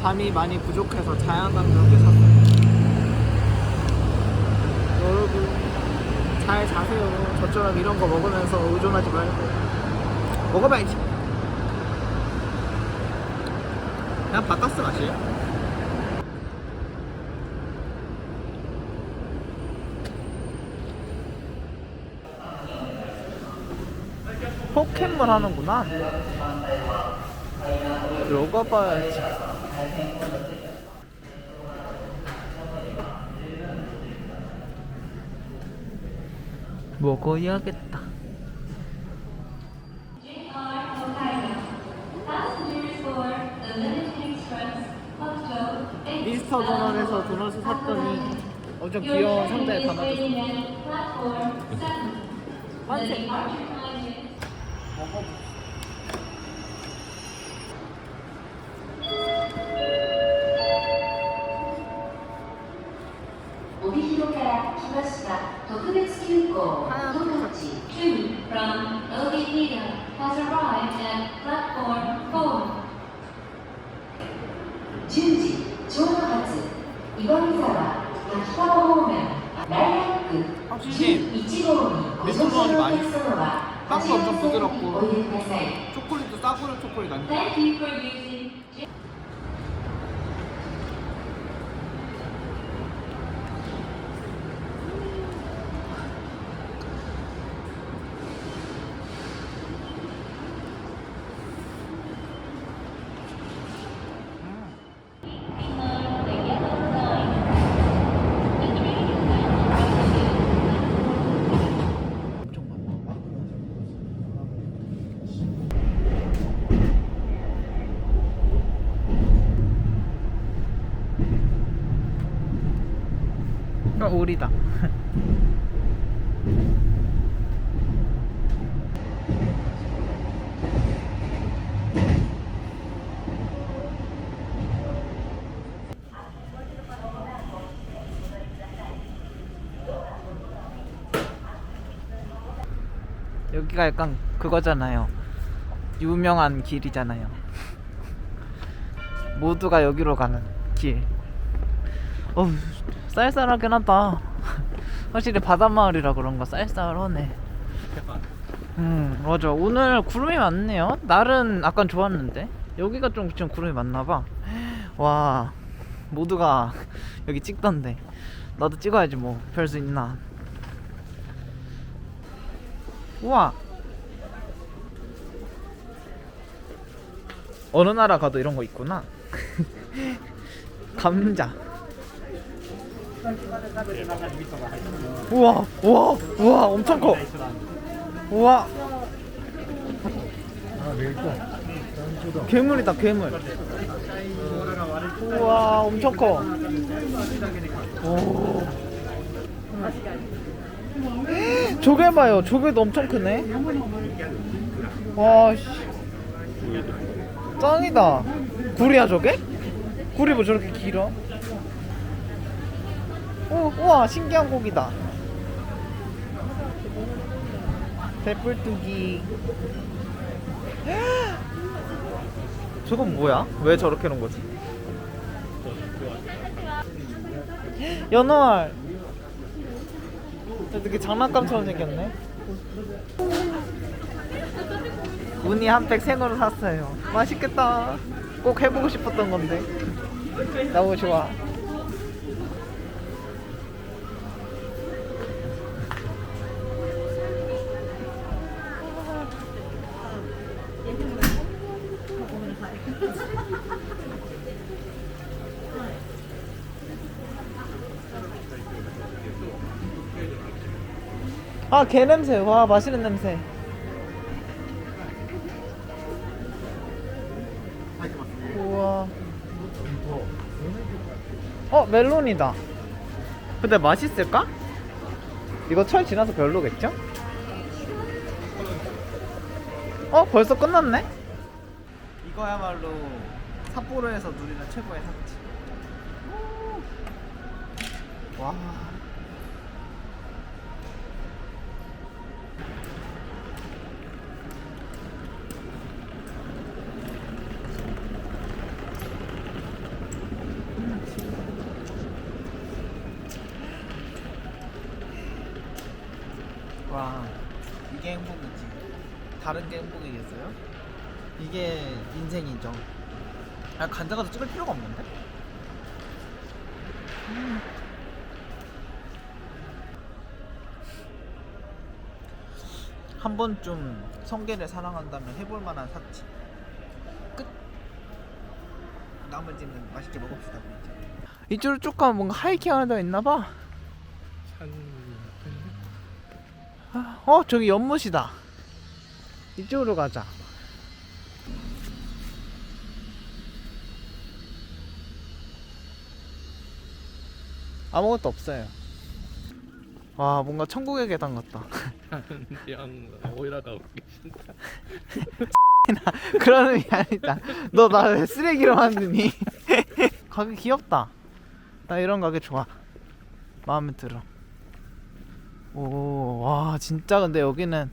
잠이 많이 부족해서 자양강장제 샀어요. 여러분 잘 자세요. 저처럼 이런 거 먹으면서 의존하지 말고 먹어봐야지. 그냥 바카스 맛이에요. 포켓몬 하는구나. 먹어봐야지. 먹어야겠다. 미스터 도넛에서 도넛을 샀더니 엄청 귀여운 상자에 담아줬어. 완색. 먹어. 싸구려 초콜릿 아니야? 8월 5일이다. 여기가 약간 그거잖아요. 유명한 길이잖아요. 모두가 여기로 가는 길. 어우, 쌀쌀하긴 하다. 확실히 바닷마을이라 그런가 쌀쌀하네. 음, 맞아. 오늘 구름이 많네요. 날은 아까 좋았는데. 여기가 좀 지금 구름이 많나봐. 와, 모두가 여기 찍던데. 나도 찍어야지 뭐. 별 수 있나. 우와. 어느 나라 가도 이런 거 있구나. 감자. 우와, 우와, 우와, 엄청 커. 우와. 괴물이다, 괴물. 우와, 엄청 커. 오. 조개 봐요. 조개도 엄청 크네. 와, 씨. 짱이다. 굴이야, 저게? 굴이 뭐 저렇게 길어? 오, 우와, 신기한 고기다. 대뿔뚜기. 저건 뭐야? 왜 저렇게 놓은 거지? 연어알. 되게 장난감처럼 생겼네. 우니 한 팩 생으로 샀어요. 맛있겠다. 꼭 해보고 싶었던 건데. 너무 좋아. 아, 게 냄새. 와, 맛있는 냄새. 우와. 어, 멜론이다. 근데 맛있을까? 이거 철 지나서 별로겠죠? 어, 벌써 끝났네? 이거야말로 삿포로에서 누리는 최고의 상치. 와. 와 이게 행복이지 다른 게 행복이겠어요? 이게 인생이죠 아 간장가도 찍을 필요가 없는데? 음. 한 번쯤 성게를 사랑한다면 해볼 만한 삭지 끝 나머지는 맛있게 먹읍시다 이쪽으로 쭉 가면 뭔가 하이킹 하는 데가 있나 봐 산 아, 어 저기 연못이다. 이쪽으로 가자. 아무것도 없어요. 와 뭔가 천국의 계단 같다. 양 오이라가 계신다. 그런 의미 아니다. 너 나 왜 쓰레기로 만드니? 가게 귀엽다. 나 이런 가게 좋아. 마음에 들어 오 와 진짜 근데 여기는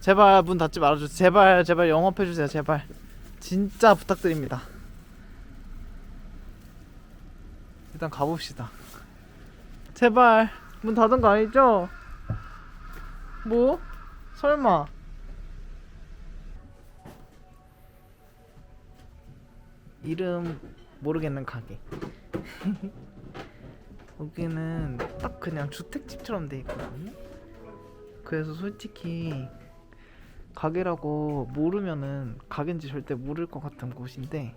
제발 문 닫지 말아주세요. 제발 제발 영업해주세요 제발. 진짜 부탁드립니다. 일단 가봅시다. 제발 문 닫은 거 아니죠? 뭐? 설마. 이름 모르겠는 가게 여기는 딱 그냥 주택집처럼 돼 있거든요. 그래서 솔직히 가게라고 모르면은 가게인지 절대 모를 것 같은 곳인데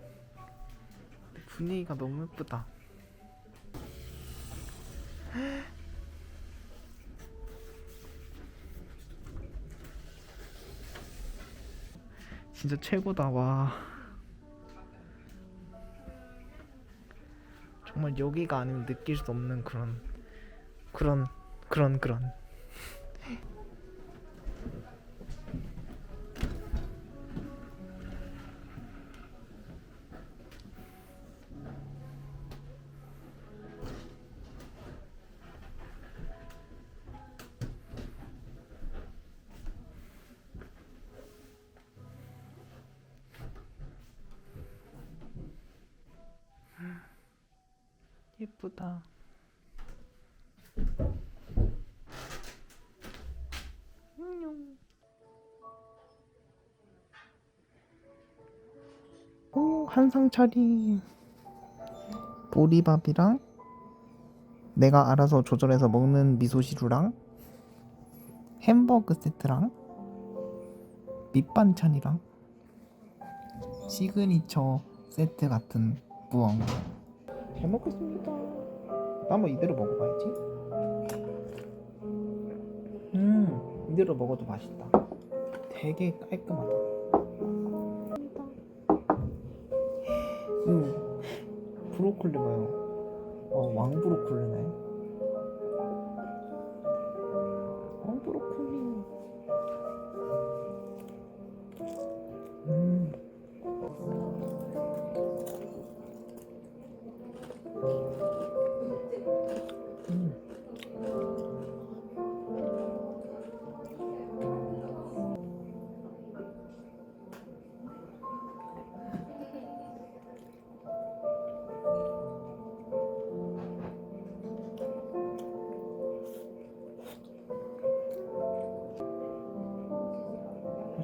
분위기가 너무 예쁘다. 진짜 최고다 와 정말 여기가 아니면 느낄 수 없는 그런 그런 그런 그런 예쁘다. 안녕 오 한상 차림. 보리밥이랑 내가 알아서 조절해서 먹는 미소시루랑 햄버거 세트랑 밑반찬이랑 시그니처 세트 같은 무언가. 잘 먹겠습니다. 나 한번 이대로 먹어봐야지. 음, 이대로 먹어도 맛있다. 되게 깔끔하다. 음, 브로콜리 봐요. 어, 왕 브로콜리네.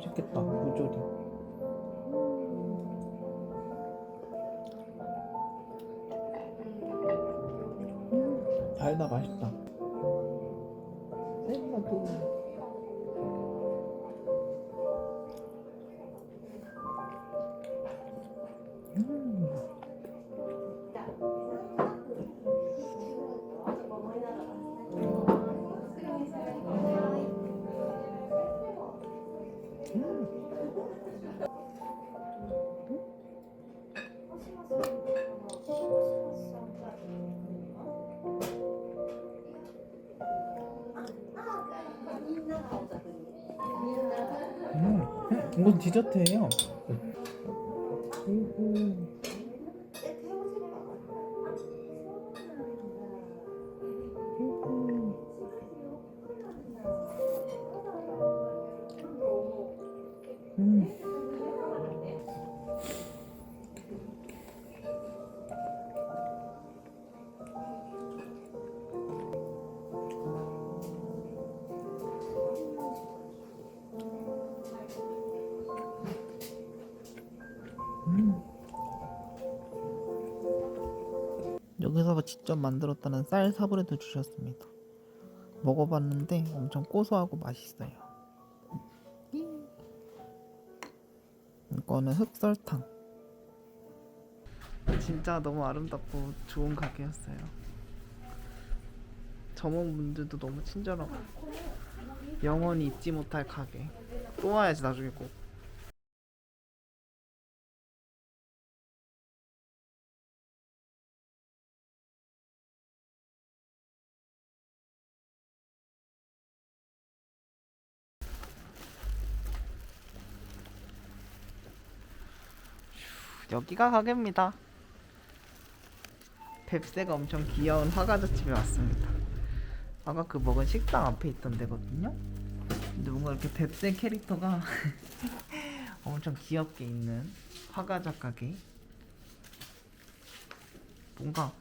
맛있겠다. 무조리 이건 디저트예요. 여기서 직접 만들었다는 쌀 사브레도 주셨습니다. 먹어봤는데 엄청 고소하고 맛있어요. 이거는 흑설탕. 진짜 너무 아름답고 좋은 가게였어요. 점원분들도 너무 친절하고 영원히 잊지 못할 가게. 또 와야지 나중에 꼭. 여기가 가게입니다. 뱁새가 엄청 귀여운 화가자집에 왔습니다. 아까 그 먹은 식당 앞에 있던 데거든요. 근데 뭔가 이렇게 뱁새 캐릭터가 엄청 귀엽게 있는 화가자 가게. 뭔가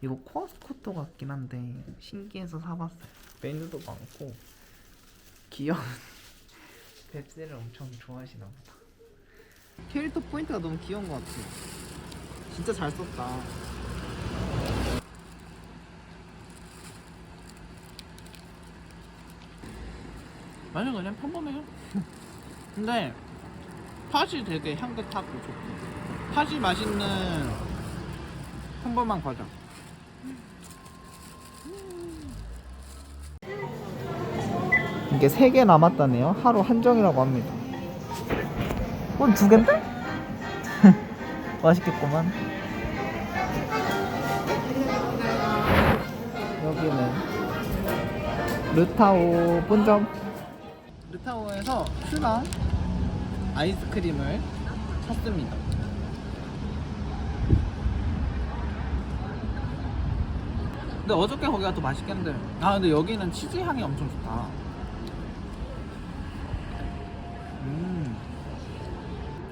이거 코어스코터 같긴 한데 신기해서 사봤어요. 메뉴도 많고 귀여운 뱁새를 엄청 좋아하시나 보다. 캐릭터 포인트가 너무 귀여운 것 같아. 진짜 잘 썼다. 아니 그냥 평범해요. 근데 팥이 되게 향긋하고 좋고 팥이 맛있는 평범한 과자. 이게 세 개 남았다네요. 하루 한정이라고 합니다. 어, 두 개인데? 맛있겠구만. 여기는 르타오 본점. 르타오에서 슈랑 아이스크림을 샀습니다. 근데 어저께 거기가 더 맛있겠는데 아 근데 여기는 치즈 향이 엄청 좋다. 음.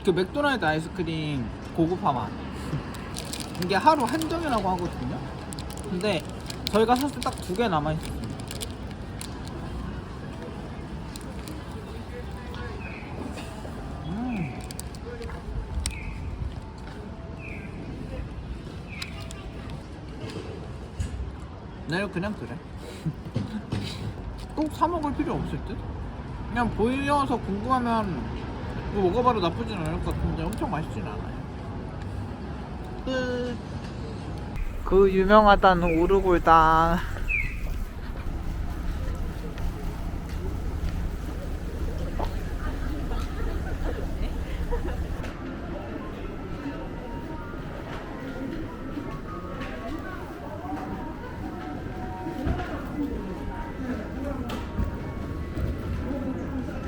그 맥도날드 아이스크림 고급화 맛. 이게 하루 한정이라고 하거든요. 근데 저희가 때딱두 개 남아 있었어요. 음. 내일 그냥 그래. 꼭 사 먹을 필요 없을 듯. 그냥 보여서 궁금하면 뭐 먹어봐도 나쁘진 않을 것 같은데 엄청 맛있진 않아요. 끝. 그 유명하다는 오르골당.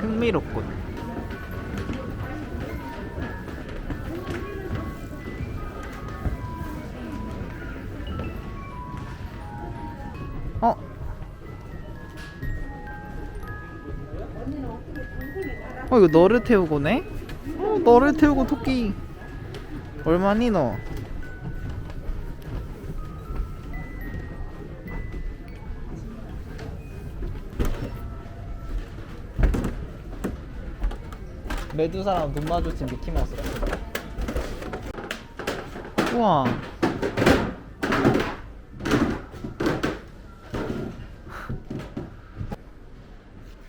흥미롭군. 이거 너를 태우고네? 어 너를 태우고 토끼 얼마니 너? 메두사랑 눈 마주친 미키마우스 같아 우와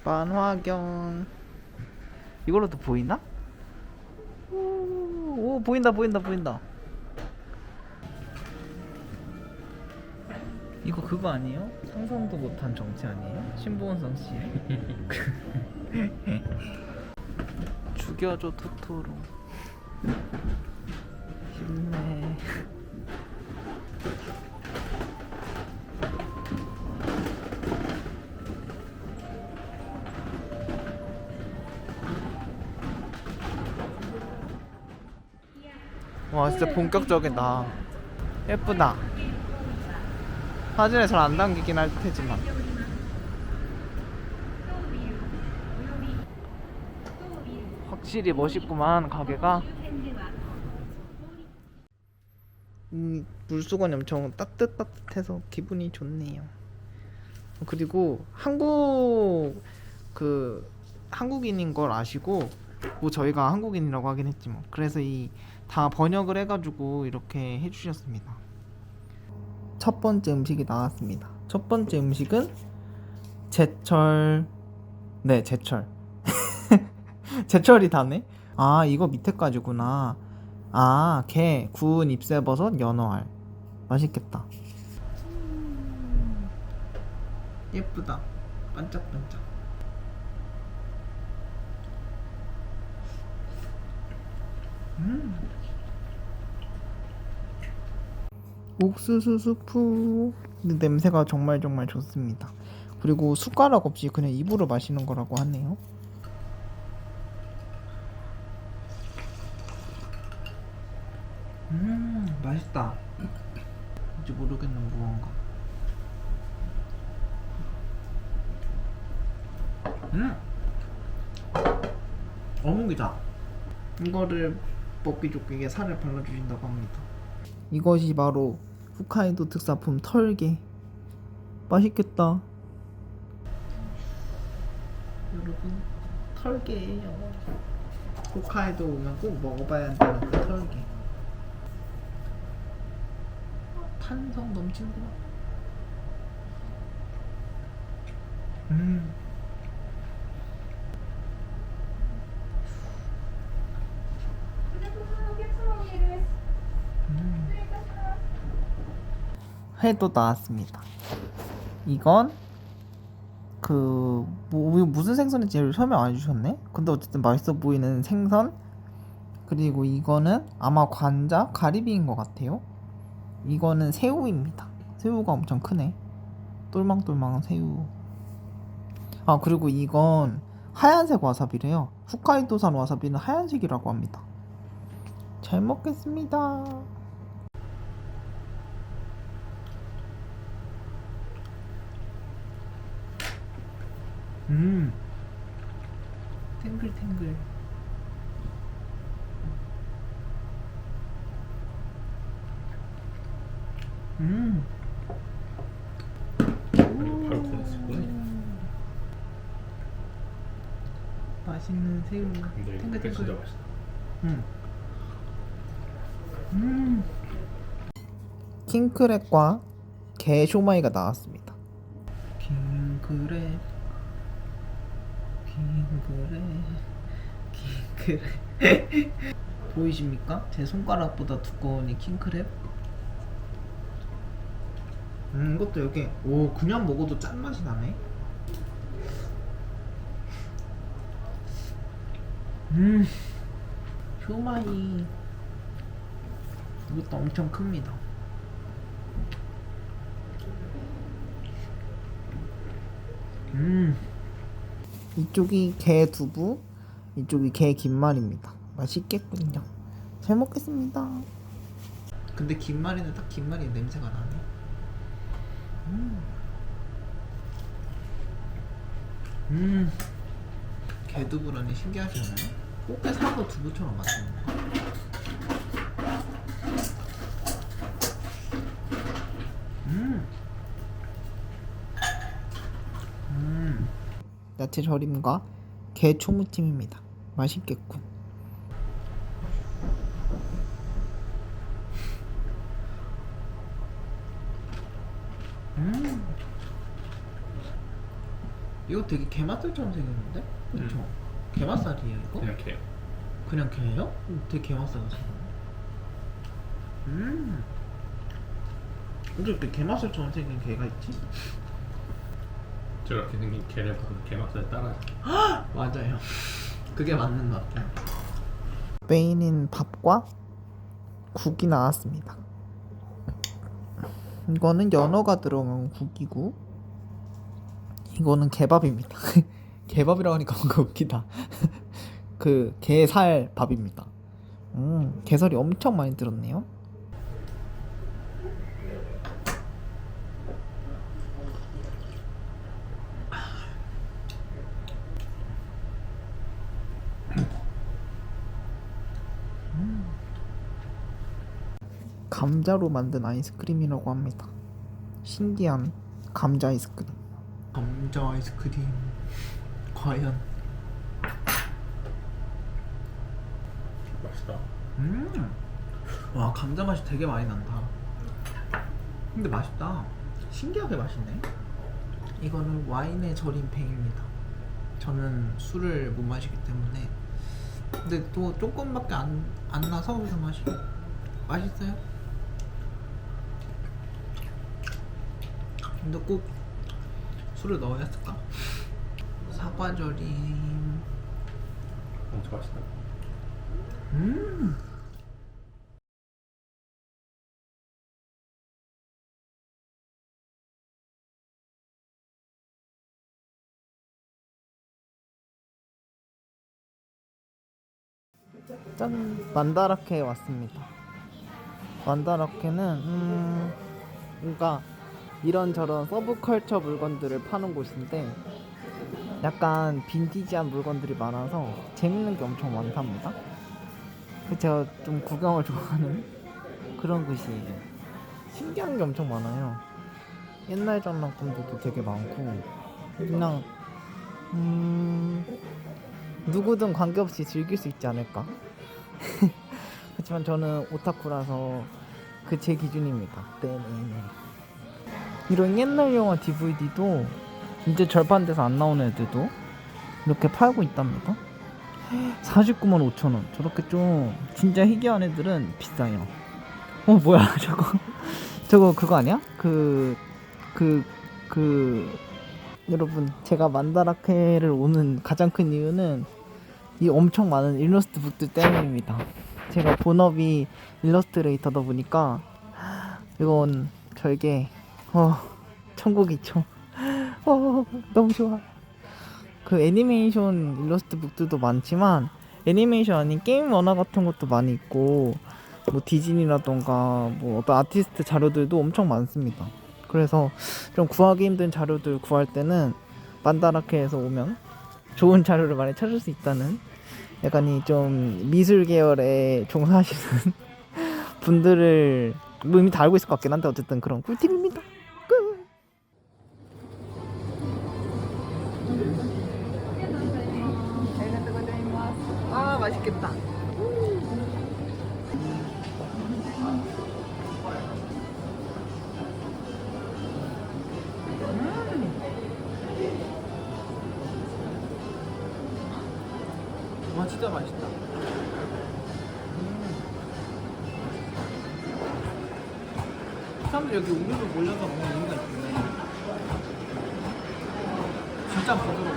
만화경 이걸로도 보이나? 오, 오 보인다 보인다 보인다 이거 그거 아니에요? 상상도 못한 정치 아니에요? 신보은성 씨 죽여줘 토토로 힘내 와 진짜 본격적이다. 예쁘다. 사진에 잘 안 담기긴 할 테지만. 확실히 멋있구만 가게가. 음, 물수건이 엄청 따뜻따뜻해서 기분이 좋네요. 그리고 한국 그 한국인인 걸 아시고 뭐 저희가 한국인이라고 하긴 했지만 그래서 이 다 번역을 해가지고 이렇게 해주셨습니다 첫 번째 음식이 나왔습니다. 첫 번째 음식은 제철 네 제철 제철이 다네. 아 이거 밑에까지구나. 아 게 구운 잎새버섯 연어알 맛있겠다. 예쁘다. 반짝반짝. 음. 옥수수 수프 냄새가 정말 정말 좋습니다. 그리고 숟가락 없이 그냥 입으로 마시는 거라고 하네요. 음 맛있다. 이제 모르겠는 무언가. 음 어묵이다. 이거를 먹기 좋게 살을 발라주신다고 합니다. 이것이 바로 홋카이도 특산품 털개. 맛있겠다. 여러분 털개예요. 홋카이도 오면 꼭 먹어봐야 한다는 그 털개. 탄성 넘치는구나. 음. 회도 나왔습니다. 이건 그 뭐, 무슨 생선인지 설명 안 해주셨네. 근데 어쨌든 맛있어 보이는 생선. 그리고 이거는 아마 관자 가리비인 것 같아요. 이거는 새우입니다. 새우가 엄청 크네. 똘망똘망한 새우. 아 그리고 이건 하얀색 와사비래요. 홋카이도산 와사비는 하얀색이라고 합니다. 잘 먹겠습니다. 음. 탱글탱글. 음. 바로 맛있는 새우. 근데 이거 회 진짜 맛있다. 음. 음. 킹크랩과 게 쇼마이가 나왔습니다. 킹크랩, 킹크랩, 킹크랩. 보이십니까? 제 손가락보다 두꺼운 이 킹크랩. 음, 이것도 여기 오 그냥 먹어도 짠 맛이 나네. 음. 쇼마이 이것도 엄청 큽니다. 음 이쪽이 게 두부, 이쪽이 게 김말입니다. 맛있겠군요. 잘 먹겠습니다. 근데 김말이는 딱 김말이 냄새가 나네. 음. 음. 게두부라니 신기하지 않아요? 꽃게 사고 두부처럼 맛있는 거. 음. 음. 야채 절임과 게 초무침입니다. 맛있겠군. 음. 이거 되게 게맛살처럼 생겼는데? 그렇죠? 음. 게맛살이에요 이거? 그냥 게요 그냥 게예요? 음, 되게 게맛살 같은데. 음. 이렇게 게맛살처럼 생긴 게가 있지? 저렇게 생긴 게를 보면 게맛살 따라 맞아요. 그게 맞는 것 같아요. 메인인 밥과 국이 나왔습니다. 이거는 연어가 들어간 국이고 이거는 개밥입니다. 개밥이라고 하니까 뭔가 웃기다. 그 게살 밥입니다. 음, 게살이 엄청 많이 들었네요. 감자로 만든 아이스크림이라고 합니다. 신기한 감자 아이스크림. 감자 아이스크림 과연 맛있다 음. 와 감자 맛이 되게 많이 난다. 근데 맛있다. 신기하게 맛있네. 이거는 와인에 절인 뱅입니다. 저는 술을 못 마시기 때문에. 근데 또 조금밖에 안, 안 나서 그 맛이 맛있어요. 근데 꼭 술을 넣어야 했을까? 사과절임. 엄청 맛있다. 음. 짠 만다라케에 왔습니다. 만다라케는 음 뭔가 이런저런 서브컬처 물건들을 파는 곳인데 약간 빈티지한 물건들이 많아서 재밌는 게 엄청 많답니다. 그 제가 좀 구경을 좋아하는 그런 곳이에요. 신기한 게 엄청 많아요. 옛날 장난감들도 되게 많고 그냥 음 누구든 관계없이 즐길 수 있지 않을까. 그렇지만 저는 오타쿠라서 그 제 기준입니다. 네네네. 이런 옛날 영화 DVD도 이제 절반 돼서 안 나오는 애들도 이렇게 팔고 있답니다. 49만 5천 원. 저렇게 좀 진짜 희귀한 애들은 비싸요. 어 뭐야 저거 저거 그거 아니야? 그 그, 그, 여러분, 제가 만다라케를 오는 가장 큰 이유는 이 엄청 많은 일러스트 북들 때문입니다. 제가 본업이 일러스트레이터다 보니까 이건 저에게 어 천국이죠. 어 너무 좋아. 그 애니메이션 일러스트 북들도 많지만 애니메이션 아닌 게임 원화 같은 것도 많이 있고 뭐 디즈니라던가 뭐 어떤 아티스트 자료들도 엄청 많습니다. 그래서 좀 구하기 힘든 자료들 구할 때는 만다라케에서 오면 좋은 자료를 많이 찾을 수 있다는 약간 이 좀 미술 계열에 종사하시는 분들을 뭐 이미 다 알고 있을 것 같긴 한데 어쨌든 그런 꿀팁입니다. 여기 우유를 몰려서 먹는 이유가 있네. 진짜 부드럽고.